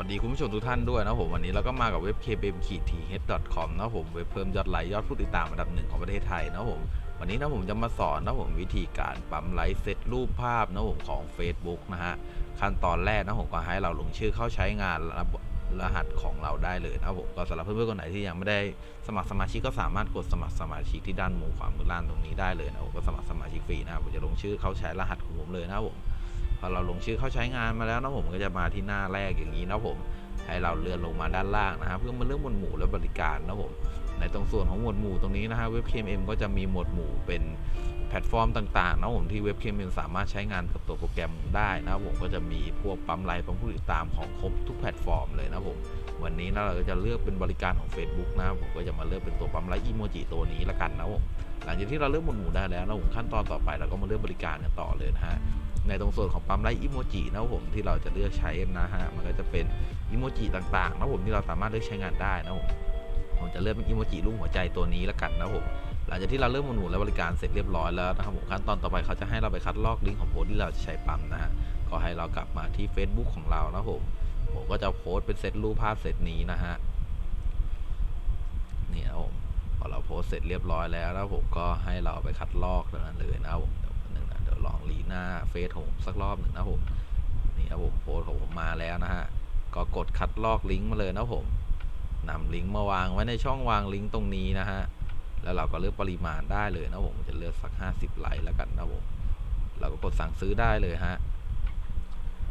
วัสดีคุณผู้ชมทุกท่านด้วยนะผมวันนี้เราก็มากับเว็บ kbm t h com นะผมเว็บเพิ่มยอดไลค์ยอดผู้ติดตามอันดับหนึ่งของประเทศไทยนะผมวันนี้นะผมจะมาสอนนะผมวิธีการปั๊มไลค์เซตรูปภาพนะผมของ Facebook นะฮะขั้นตอนแรกนะผมก็ให้เราลงชื่อเข้าใช้งานระบบรหัสของเราได้เลยนะผมก็สำหรับเพื่อนๆคนไหนที่ยังไม่ได้สมัครสมาชิกก็สามารถกดสมัครสมาชิกที่ด้านมุมขวามือล่างตรงนี้ได้เลยนะผมก็สมัครสมาชิกฟรีนะผมจะลงชื่อเข้าใช้รหัสของผมเลยนะผม พอเราลงชื่อเข้าใช้งานมาแล้วนะผมก็จะมาที่หน้าแรกอย่างนี้นะผมให้เราเลื่อนลงมาด้านล่างนะครับเพื่อมาเลือกหมวดหมู่และบริการนะผมในตรงส่วนของหมวดหมู่ตรงนี้นะฮะเว็บ KMM ก็จะมีหมวดหมู่เป็นแพลตฟอร์มต่างๆนะผมที่เว็บ KMM สามารถใช้งานกับตัวโปรแกรมได้นะผมก็จะมีพวกปั๊มไลค์ปั๊มผู้ติดตามของครบทุกแพลตฟอร์มเลยนะผมวันนี้นะเราก็จะเลือกเป็นบริการของ Facebook นะผมก็จะมาเลือกเป็นตัวปั๊มไลค์อีโมจิตัวนี้ละกันนะผมหลังจากที่เราเลือกหมวดหมู่ได้แล้วนะผมขั้นตอนต่อไปเราก็มาเลือกบริการกันต่อเลยนะฮะ ในตรงส่วนของปั๊มไลท์อิโมจินะผมที่เราจะเลือกใช้นะฮะมันก็จะเป็นอิโมจิต่างๆนะผมที่เราสามารถเลือกใช้งานได้นะผมผมจะเลือกเป็นอิโมจิรูปหัวใจตัวนี้ล้วกันนะผมหลังจากที่เราเลือกหมหมู่และบริการเสร็จเรียบร้อยแล้วนะครับผมขั้นตอนต่อไปเขาจะให้เราไปคัดลอกลิงก์ของโพสต์ที่เราจะใช้ปั๊มนะฮะก็ให้เรากลับมาที่ Facebook ของเรานะผมผมก็จะโพสต์เป็นเซตรูปภาพเซตนี้นะฮะนี่นะผมพอเราโพสต์เสร็จเรียบร้อยแล้วนะผมก็ให้เราไปคัดลอกตรงนั้นเลยนะครับผม ลองรีหน้าเฟซผมสักรอบหนึ่งนะผมนี่ครับผมโพสต์ของผมมาแล้วนะฮะก็กดคัดลอกลิงก์มาเลยนะผมนำลิงก์มาวางไว้ในช่องวางลิงก์ตรงนี้นะฮะแล้วเราก็เลือกปริมาณได้เลยนะผมจะเลือกสัก 50ไลค์แล้วกันนะผมเราก็กดสั่งซื้อได้เลยฮะ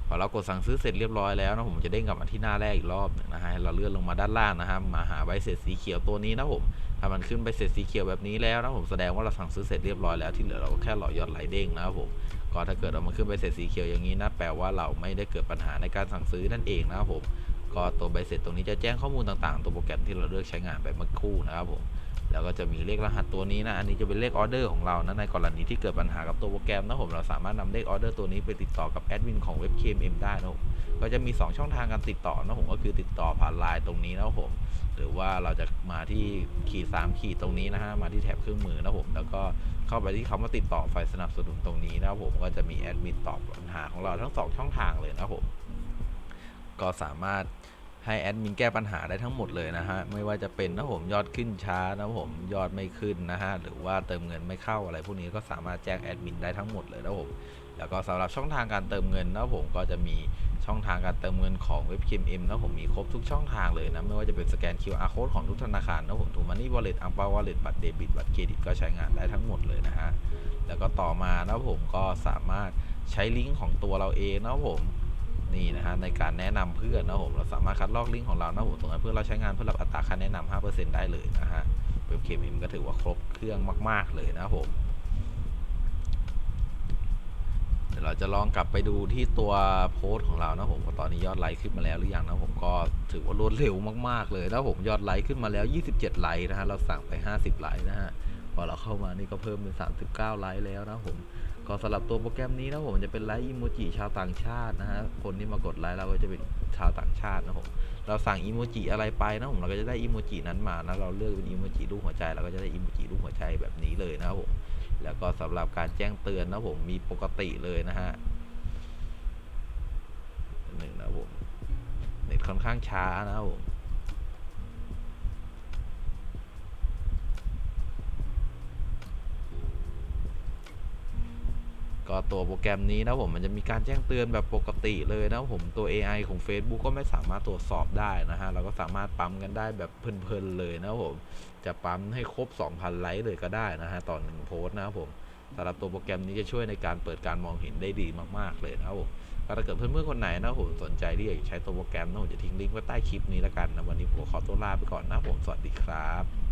พอเรากดสั่งซื้อเสร็จเรียบร้อยแล้วนะผมจะเด้งกลับมาที่หน้าแรกอีกรอบหนึ่งนะฮะเราเลื่อนลงมาด้านล่างนะครับมาหาใบเสร็จสีเขียวตัวนี้นะผม ถ้ามันขึ้นไปเสร็จสีเขียวแบบนี้แล้วนะผมแสดงว่าเราสั่งซื้อเสร็จเรียบร้อยแล้วที่เหลือเราก็แค่รอยอดไหลเด้งนะครับผมก็ถ้าเกิดเรามาขึ้นไปเสร็จสีเขียวอย่างนี้นะแปลว่าเราไม่ได้เกิดปัญหาในการสั่งซื้อนั่นเองนะครับผมก็ตัวใบเสร็จตรงนี้จะแจ้งข้อมูลต่างๆ ตัวโปรแกรมที่เราเลือกใช้งานไปเมื่อครู่นะครับผม แล้วก็จะมีเลขรหัสตัวนี้นะ อันนี้จะเป็นเลขออเดอร์ของเรานะในกรณีที่เกิดปัญหากับตัวโปรแกรมนะผมเราสามารถนำเลขออเดอร์ตัวนี้ไปติดต่อกับแอดมินของเว็บ KMM ได้นะผมก็จะมี 2 ช่องทางการติดต่อนะผมก็คือติดต่อผ่านไลน์ตรงนี้นะครับผมหรือว่าเราจะมาที่ขีด3ขีดตรงนี้นะฮะมาที่แถบเครื่องมือนะผมแล้วก็เข้าไปที่คำว่าติดต่อไฟสนับสนุนตรงนี้นะครับผมก็จะมีแอดมินตอบปัญหาของเราทั้งสองช่องทางเลยนะครับผมก็สามารถ ให้แอดมินแก้ปัญหาได้ทั้งหมดเลยนะฮะ ไม่ว่าจะเป็นนะผมยอดขึ้นช้านะผมยอดไม่ขึ้นนะฮะ หรือว่าเติมเงินไม่เข้าอะไรพวกนี้ก็สามารถแจ้งแอดมินได้ทั้งหมดเลยนะผมแล้วก็สำหรับช่องทางการเติมเงินนะผมก็จะมีช่องทางการเติมเงินของเว็บ KMM นะผมมีครบทุกช่องทางเลยนะ ไม่ว่าจะเป็นสแกน QR code ของทุกธนาคารนะผมถูมันนี่วอลเล็ตอังเปาวอลเล็ตบัตรเดบิตบัตรเครดิตก็ใช้งานได้ทั้งหมดเลยนะฮะแล้วก็ต่อมานะผมก็สามารถใช้ลิงก์ของตัวเราเองนะผม ฮะในการแนะนำเพื่อนนะผมเราสามารถคัดลอกลิงก์ของเรานะผมส่งให้เพื่อนเราใช้งานเพื่อรับอัตราค่าแนะนำ5%ได้เลยนะฮะเว็บเคมิมก็ถือว่าครบเครื่องมาก ๆเลยนะผมเดี๋ยวเราจะลองกลับไปดูที่ตัวโพสต์ของเรานะผมว่าตอนนี้ยอดไลค์ขึ้นมาแล้วหรือยังนะผมก็ถือว่ารวดเร็วมากๆเลยนะผมยอดไลค์ขึ้นมาแล้ว 27 ไลค์นะฮะเราสั่งไป 50 ไลค์นะฮะพอเราเข้ามานี่ก็เพิ่มเป็น39 ไลค์แล้วนะผม ก็สำหรับตัวโปรแกรมนี้นะผมจะเป็นไลค์อิโมจิชาวต่างชาตินะฮะคนที่มากดไลค์เราก็จะเป็นชาวต่างชาตินะผมเราสั่งอิโมจิอะไรไปนะผมเราก็จะได้อิโมจินั้นมานะเราเลือกเป็นอิโมจิรูปหัวใจเราก็จะได้อิโมจิรูปหัวใจแบบนี้เลยนะครับผมแล้วก็สำหรับการแจ้งเตือนนะผมมีปกติเลยนะฮะหนึ่งนะผมเน็ตค่อนข้างช้านะครับผม ก็ตัวโปรแกรมนี้นะผมมันจะมีการแจ้งเตือนแบบปกติเลยนะผมตัว AI ของ Facebook ก็ไม่สามารถตรวจสอบได้นะฮะเราก็สามารถปั๊มกันได้แบบเพลินๆเลยนะผมจะปั๊มให้ครบ 2,000 ไลค์เลยก็ได้นะฮะต่อหนึ่งโพสต์นะครับผมสำหรับตัวโปรแกรมนี้จะช่วยในการเปิดการมองเห็นได้ดีมากๆเลยนะผมก็ถ้าเกิดเพื่อนๆคนไหนนะผมสนใจที่อยากจะใช้ตัวโปรแกรมนะผมจะทิ้งลิงก์ไว้ใต้คลิปนี้แล้วกันนะวันนี้ผมขอตัวลาไปก่อนนะผมสวัสดีครับ